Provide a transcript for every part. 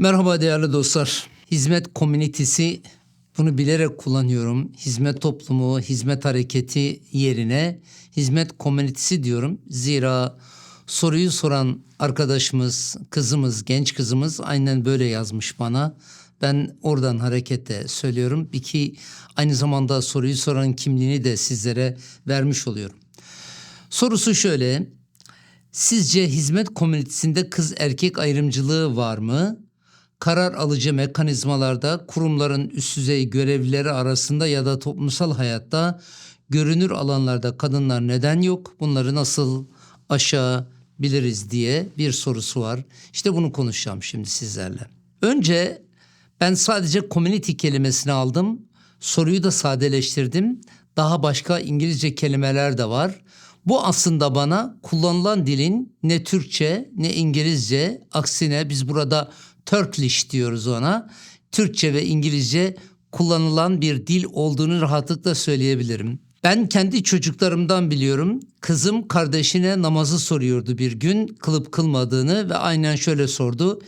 Merhaba değerli dostlar. Hizmet komünitesi bunu bilerek kullanıyorum. Hizmet toplumu, hizmet hareketi yerine hizmet komünitesi diyorum. Zira soruyu soran arkadaşımız, kızımız, genç kızımız aynen böyle yazmış bana. Ben oradan hareketle söylüyorum. Bir ki aynı zamanda soruyu soran kimliğini de sizlere vermiş oluyorum. Sorusu şöyle. Sizce hizmet komünitesinde kız erkek ayrımcılığı var mı? Karar alıcı mekanizmalarda kurumların üst düzey görevlileri arasında ya da toplumsal hayatta görünür alanlarda kadınlar neden yok? Bunları nasıl aşağı biliriz diye bir sorusu var. İşte bunu konuşacağım şimdi sizlerle. Önce ben sadece community kelimesini aldım. Soruyu da sadeleştirdim. Daha başka İngilizce kelimeler de var. Bu aslında bana kullanılan dilin ne Türkçe ne İngilizce aksine biz burada Turkish diyoruz ona. Türkçe ve İngilizce kullanılan bir dil olduğunu rahatlıkla söyleyebilirim. Ben kendi çocuklarımdan biliyorum. Kızım kardeşine namazı soruyordu bir gün kılıp kılmadığını ve aynen şöyle sordu.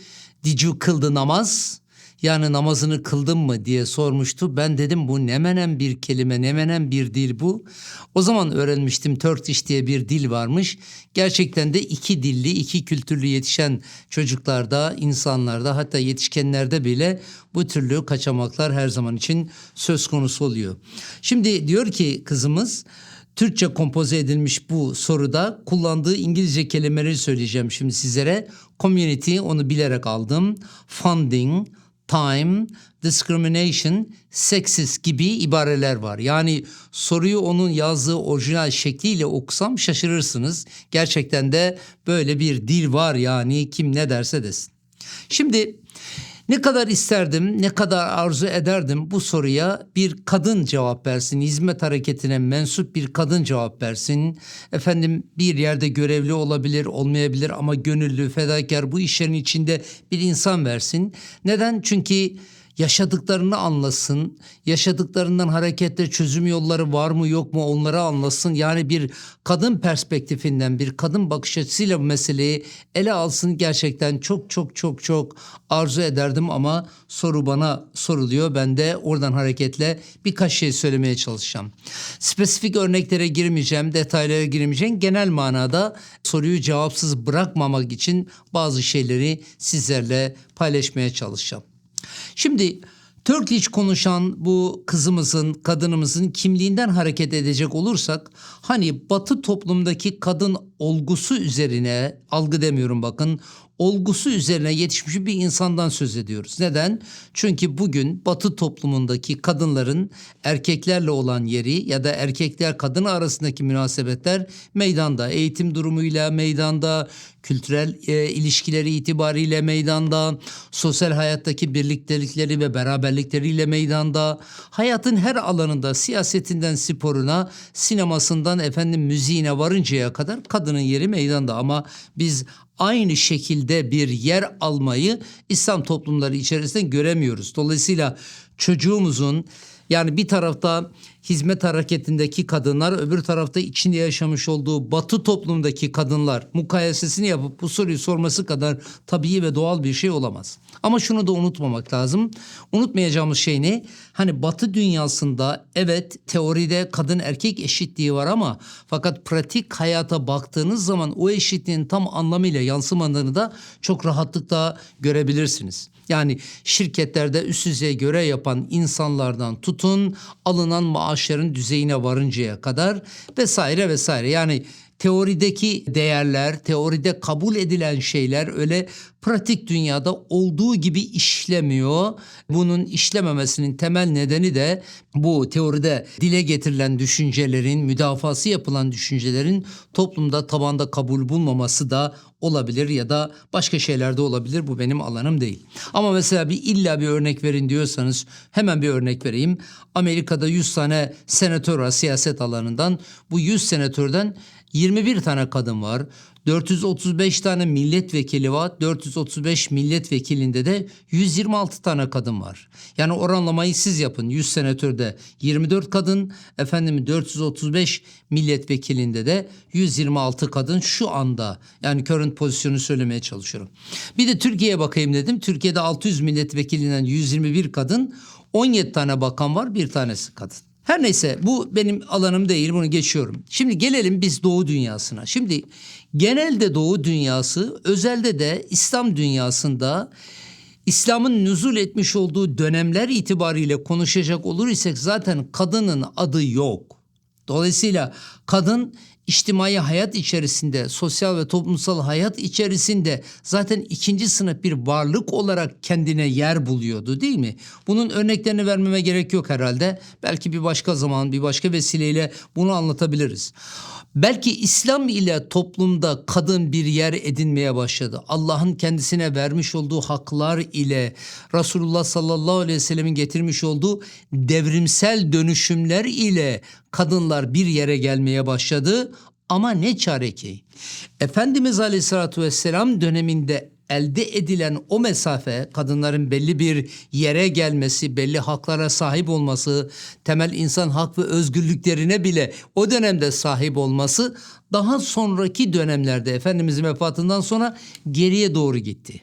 Did you kıldı namaz? Yani namazını kıldın mı diye sormuştu. Ben dedim bu ne menen bir kelime, ne menen bir dil bu. O zaman öğrenmiştim Turkish diye bir dil varmış. Gerçekten de iki dilli, iki kültürlü yetişen çocuklarda, insanlarda hatta yetişkenlerde bile bu türlü kaçamaklar her zaman için söz konusu oluyor. Şimdi diyor ki kızımız Türkçe kompoze edilmiş bu soruda kullandığı İngilizce kelimeleri söyleyeceğim şimdi sizlere. Community onu bilerek aldım. Funding, time, discrimination, sexist gibi ibareler var. Yani soruyu onun yazdığı orijinal şekliyle okusam şaşırırsınız. Gerçekten de böyle bir dil var yani kim ne derse desin. Şimdi ne kadar isterdim, ne kadar arzu ederdim bu soruya bir kadın cevap versin. Hizmet hareketine mensup bir kadın cevap versin. Efendim bir yerde görevli olabilir, olmayabilir ama gönüllü, fedakar bu işlerin içinde bir insan versin. Neden? Çünkü yaşadıklarını anlasın. Yaşadıklarından hareketle çözüm yolları var mı yok mu onları anlasın. Yani bir kadın perspektifinden bir kadın bakış açısıyla bu meseleyi ele alsın gerçekten çok çok çok çok arzu ederdim ama soru bana soruluyor. Ben de oradan hareketle birkaç şey söylemeye çalışacağım. Spesifik örneklere girmeyeceğim, detaylara girmeyeceğim. Genel manada soruyu cevapsız bırakmamak için bazı şeyleri sizlerle paylaşmaya çalışacağım. Şimdi Turkish konuşan bu kızımızın, kadınımızın kimliğinden hareket edecek olursak hani batı toplumdaki kadın olgusu üzerine algı demiyorum bakın olgusu üzerine yetişmiş bir insandan söz ediyoruz. Neden? Çünkü bugün batı toplumundaki kadınların erkeklerle olan yeri ya da erkekler kadın arasındaki münasebetler meydanda. Eğitim durumuyla meydanda, kültürel e, ilişkileri itibariyle meydanda, sosyal hayattaki birliktelikleri ve beraberlikleriyle meydanda, hayatın her alanında siyasetinden sporuna, sinemasından efendim müziğine varıncaya kadar kadının yeri meydanda ama biz aynı şekilde bir yer almayı İslam toplumları içerisinde göremiyoruz. Dolayısıyla çocuğumuzun yani bir tarafta hizmet hareketindeki kadınlar, öbür tarafta içinde yaşamış olduğu batı toplumdaki kadınlar mukayesesini yapıp bu soruyu sorması kadar tabii ve doğal bir şey olamaz. Ama şunu da unutmamak lazım. Unutmayacağımız şey ne? Hani batı dünyasında evet teoride kadın erkek eşitliği var ama fakat pratik hayata baktığınız zaman o eşitliğin tam anlamıyla yansımadığını da çok rahatlıkla görebilirsiniz. Yani şirketlerde üst düzey görev yapan insanlardan tutun alınan maaşların düzeyine varıncaya kadar vesaire vesaire. Yani teorideki değerler, teoride kabul edilen şeyler öyle pratik dünyada olduğu gibi işlemiyor. Bunun işlememesinin temel nedeni de bu teoride dile getirilen düşüncelerin, müdafası yapılan düşüncelerin toplumda tabanda kabul bulmaması da olabilir ya da başka şeyler de olabilir. Bu benim alanım değil. Ama mesela bir illa bir örnek verin diyorsanız hemen bir örnek vereyim. Amerika'da 100 tane senatör var siyaset alanından. Bu 100 senatörden 21 tane kadın var. 435 tane milletvekili var. 435 milletvekilinde de 126 tane kadın var. Yani oranlamayı siz yapın. 100 senatörde 24 kadın, efendim 435 milletvekilinde de 126 kadın şu anda. Yani current pozisyonu söylemeye çalışıyorum. Bir de Türkiye'ye bakayım dedim. Türkiye'de 600 milletvekilinden 121 kadın, 17 tane bakan var, bir tanesi kadın. Her neyse bu benim alanım değil bunu geçiyorum. Şimdi gelelim biz Doğu dünyasına. Şimdi genelde Doğu dünyası özelde de İslam dünyasında İslam'ın nüzul etmiş olduğu dönemler itibariyle konuşacak olur isek zaten kadının adı yok. Dolayısıyla kadın içtimai hayat içerisinde, sosyal ve toplumsal hayat içerisinde zaten ikinci sınıf bir varlık olarak kendine yer buluyordu değil mi? Bunun örneklerini vermeme gerek yok herhalde. Belki bir başka zaman, bir başka vesileyle bunu anlatabiliriz. Belki İslam ile toplumda kadın bir yer edinmeye başladı. Allah'ın kendisine vermiş olduğu haklar ile Resulullah sallallahu aleyhi ve sellemin getirmiş olduğu devrimsel dönüşümler ile kadınlar bir yere gelmeye başladı. Ama ne çare ki? Efendimiz Aleyhisselatü Vesselam döneminde elde edilen o mesafe kadınların belli bir yere gelmesi, belli haklara sahip olması, temel insan hak ve özgürlüklerine bile o dönemde sahip olması daha sonraki dönemlerde Efendimizin vefatından sonra geriye doğru gitti.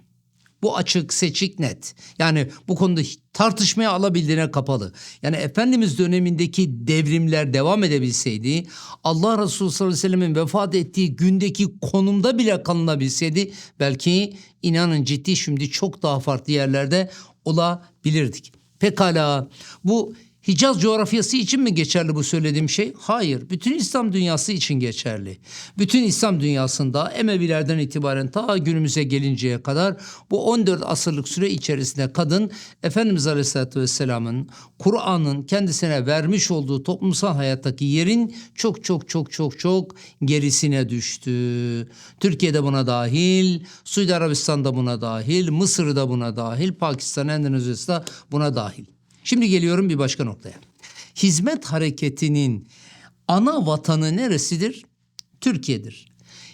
Bu açık, seçik, net. Yani bu konuda tartışmaya alabildiğine kapalı. Yani Efendimiz dönemindeki devrimler devam edebilseydi, Allah Resulü sallallahu aleyhi ve sellemin vefat ettiği gündeki konumda bile kalınabilseydi, belki inanın ciddi şimdi çok daha farklı yerlerde olabilirdik. Pekala bu Hicaz coğrafyası için mi geçerli bu söylediğim şey? Hayır. Bütün İslam dünyası için geçerli. Bütün İslam dünyasında Emevilerden itibaren ta günümüze gelinceye kadar bu 14 asırlık süre içerisinde kadın Efendimiz Aleyhisselatü Vesselam'ın Kur'an'ın kendisine vermiş olduğu toplumsal hayattaki yerin çok çok çok çok çok gerisine düştü. Türkiye'de buna dahil, Suudi Arabistan'da buna dahil, Mısır'da buna dahil, Pakistan, Endonezya'da buna dahil. Şimdi geliyorum bir başka noktaya. Hizmet hareketinin ana vatanı neresidir? Türkiye'dir.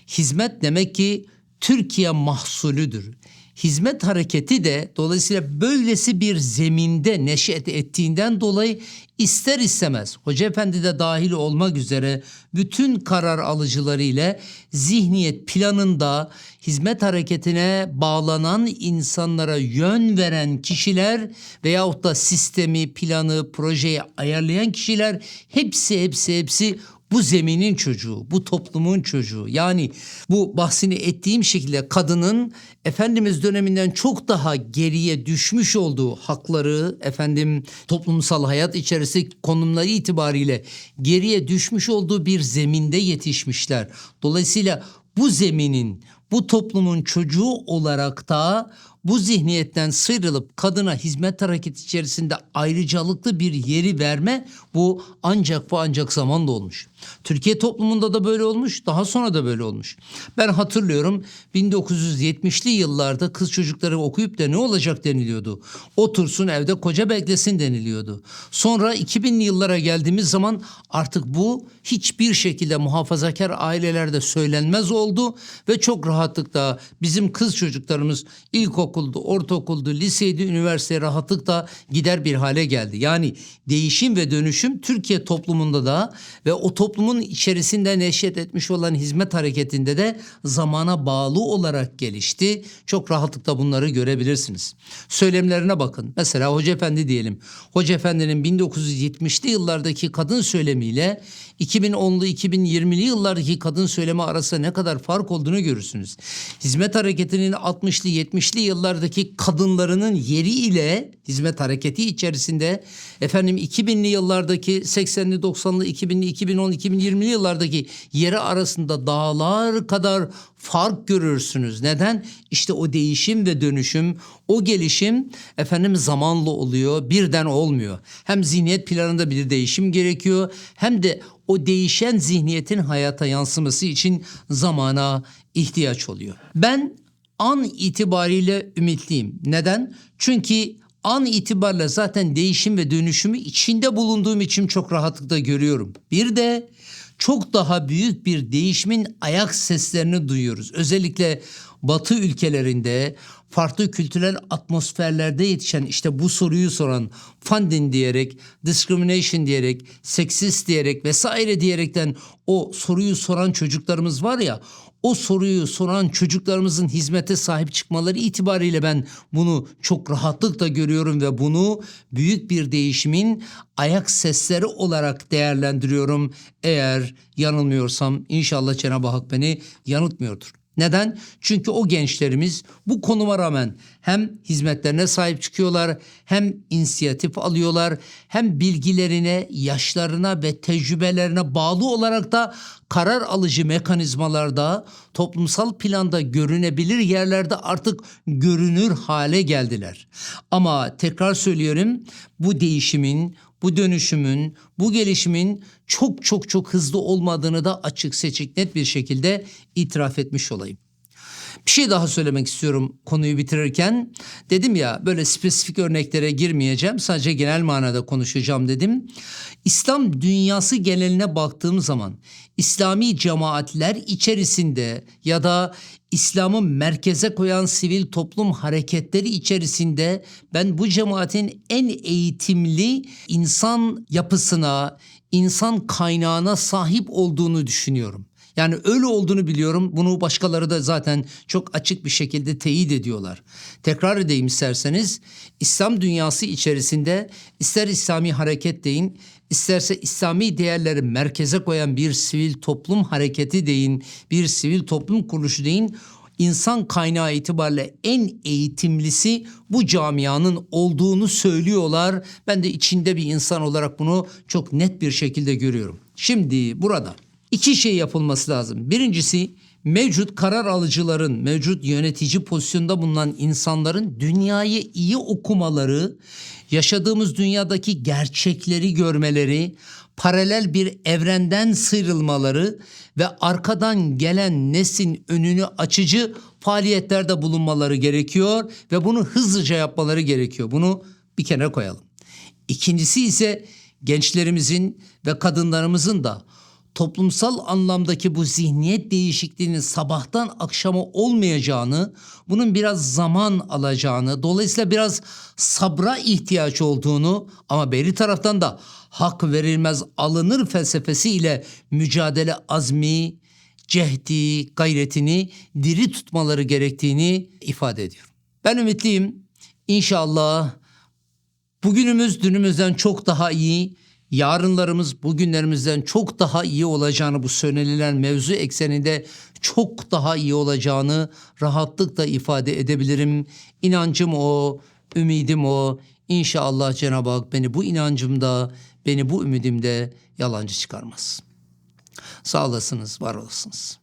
Hizmet demek ki Türkiye mahsulüdür. Hizmet hareketi de dolayısıyla böylesi bir zeminde neşet ettiğinden dolayı ister istemez Hoca Efendi de dahil olmak üzere bütün karar alıcıları ile zihniyet planında hizmet hareketine bağlanan insanlara yön veren kişiler veyahut da sistemi, planı, projeyi ayarlayan kişiler hepsi hepsi hepsi bu zeminin çocuğu, bu toplumun çocuğu. Yani bu bahsini ettiğim şekilde kadının Efendimiz döneminden çok daha geriye düşmüş olduğu hakları, efendim toplumsal hayat içerisinde konumları itibariyle geriye düşmüş olduğu bir zeminde yetişmişler. Dolayısıyla bu zeminin, bu toplumun çocuğu olarak da bu zihniyetten sıyrılıp kadına hizmet hareketi içerisinde ayrıcalıklı bir yeri verme bu ancak bu ancak zamanla olmuş. Türkiye toplumunda da böyle olmuş, daha sonra da böyle olmuş. Ben hatırlıyorum 1970'li yıllarda kız çocukları okuyup da ne olacak deniliyordu. Otursun evde koca beklesin deniliyordu. Sonra 2000'li yıllara geldiğimiz zaman artık bu hiçbir şekilde muhafazakar ailelerde söylenmez oldu ve çok rahatlıkla bizim kız çocuklarımız ilkokuldu, ortaokuldu, liseydi, üniversiteye rahatlıkla gider bir hale geldi. Yani değişim ve dönüşüm Türkiye toplumunda da ve o toplumun içerisinde neşet etmiş olan hizmet hareketinde de zamana bağlı olarak gelişti. Çok rahatlıkla bunları görebilirsiniz. Söylemlerine bakın. Mesela Hoca Efendi diyelim. Hoca Efendi'nin 1970'li yıllardaki kadın söylemiyle 2010'lu 2020'li yıllardaki kadın söylemi arasında ne kadar fark olduğunu görürsünüz. Hizmet hareketinin 60'lı 70'li yıllardaki kadınlarının yeri ile hizmet hareketi içerisinde efendim 2000'li yıllardaki 80'li 90'lı 2000'li 2010 2020'li yıllardaki yeri arasında dağlar kadar fark görürsünüz. Neden? İşte o değişim ve dönüşüm, o gelişim efendim zamanla oluyor, birden olmuyor. Hem zihniyet planında bir değişim gerekiyor, hem de o değişen zihniyetin hayata yansıması için zamana ihtiyaç oluyor. Ben an itibariyle ümitliyim. Neden? Çünkü an itibariyle zaten değişim ve dönüşümü içinde bulunduğum için çok rahatlıkla görüyorum. Bir de çok daha büyük bir değişimin ayak seslerini duyuyoruz. Özellikle Batı ülkelerinde farklı kültürel atmosferlerde yetişen işte bu soruyu soran funding diyerek, discrimination diyerek, seksist diyerek vesaire diyerekten o soruyu soran çocuklarımız var ya o soruyu soran çocuklarımızın hizmete sahip çıkmaları itibariyle ben bunu çok rahatlıkla görüyorum ve bunu büyük bir değişimin ayak sesleri olarak değerlendiriyorum. Eğer yanılmıyorsam inşallah Cenab-ı Hak beni yanıltmıyordur. Neden? Çünkü o gençlerimiz bu konuma rağmen hem hizmetlerine sahip çıkıyorlar, hem inisiyatif alıyorlar, hem bilgilerine, yaşlarına ve tecrübelerine bağlı olarak da karar alıcı mekanizmalarda, toplumsal planda görünebilir yerlerde artık görünür hale geldiler. Ama tekrar söylüyorum bu değişimin, bu dönüşümün, bu gelişimin çok çok çok hızlı olmadığını da açık seçik net bir şekilde itiraf etmiş olayım. Bir şey daha söylemek istiyorum konuyu bitirirken. Dedim ya böyle spesifik örneklere girmeyeceğim. Sadece genel manada konuşacağım dedim. İslam dünyası geneline baktığım zaman İslami cemaatler içerisinde ya da İslam'ı merkeze koyan sivil toplum hareketleri içerisinde ben bu cemaatin en eğitimli insan yapısına, insan kaynağına sahip olduğunu düşünüyorum. Yani öyle olduğunu biliyorum. Bunu başkaları da zaten çok açık bir şekilde teyit ediyorlar. Tekrar edeyim isterseniz. İslam dünyası içerisinde ister İslami hareket deyin, isterse İslami değerleri merkeze koyan bir sivil toplum hareketi deyin, bir sivil toplum kuruluşu deyin. İnsan kaynağı itibariyle en eğitimlisi bu camianın olduğunu söylüyorlar. Ben de içinde bir insan olarak bunu çok net bir şekilde görüyorum. Şimdi burada iki şey yapılması lazım. Birincisi mevcut karar alıcıların, mevcut yönetici pozisyonda bulunan insanların dünyayı iyi okumaları, yaşadığımız dünyadaki gerçekleri görmeleri, paralel bir evrenden sıyrılmaları ve arkadan gelen neslin önünü açıcı faaliyetlerde bulunmaları gerekiyor ve bunu hızlıca yapmaları gerekiyor. Bunu bir kenara koyalım. İkincisi ise gençlerimizin ve kadınlarımızın da toplumsal anlamdaki bu zihniyet değişikliğinin sabahtan akşama olmayacağını, bunun biraz zaman alacağını, dolayısıyla biraz sabra ihtiyaç olduğunu ama beri taraftan da hak verilmez alınır felsefesi ile mücadele azmi, cehdi, gayretini diri tutmaları gerektiğini ifade ediyorum. Ben ümitliyim. İnşallah bugünümüz dünümüzden çok daha iyi, yarınlarımız bugünlerimizden çok daha iyi olacağını bu söylenilen mevzu ekseninde çok daha iyi olacağını rahatlıkla ifade edebilirim. İnancım o, ümidim o. İnşallah Cenab-ı Hak beni bu inancımda, beni bu ümidimde yalancı çıkarmaz. Sağ olasınız, var olasınız.